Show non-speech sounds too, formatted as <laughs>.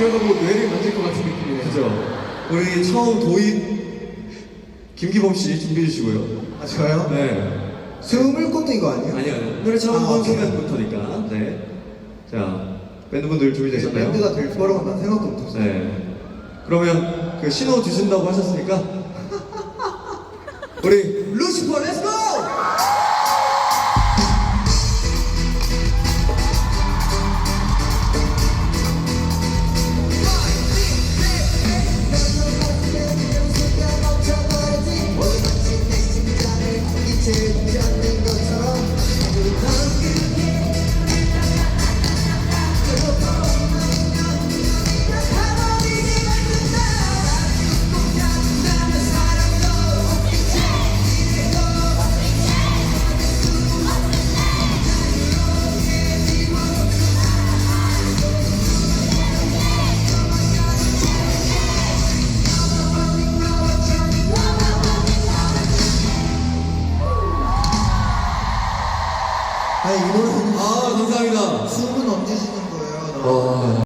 기어도 뭐 뇌를 만질 것 같은 느낌이네요. 그죠? 우리 처음 도입 김기범 씨 준비해 주시고요. 아 저요? 네. 숨을 꽃도 이거 아니에요? 아니요, 아니요. 노래 처음 아, 본 오케이. 순간부터니까. 네. 자, 밴드분들 준비되셨나요? 밴드가 될 거라고 난 생각도 못했어요. 네. 그러면 그 신호 주신다고 하셨으니까 <laughs> 우리 루시퍼 렛츠고! 아니 이 노래는 아, 감사합니다. 숨은 언제 쉬는 거예요? 와.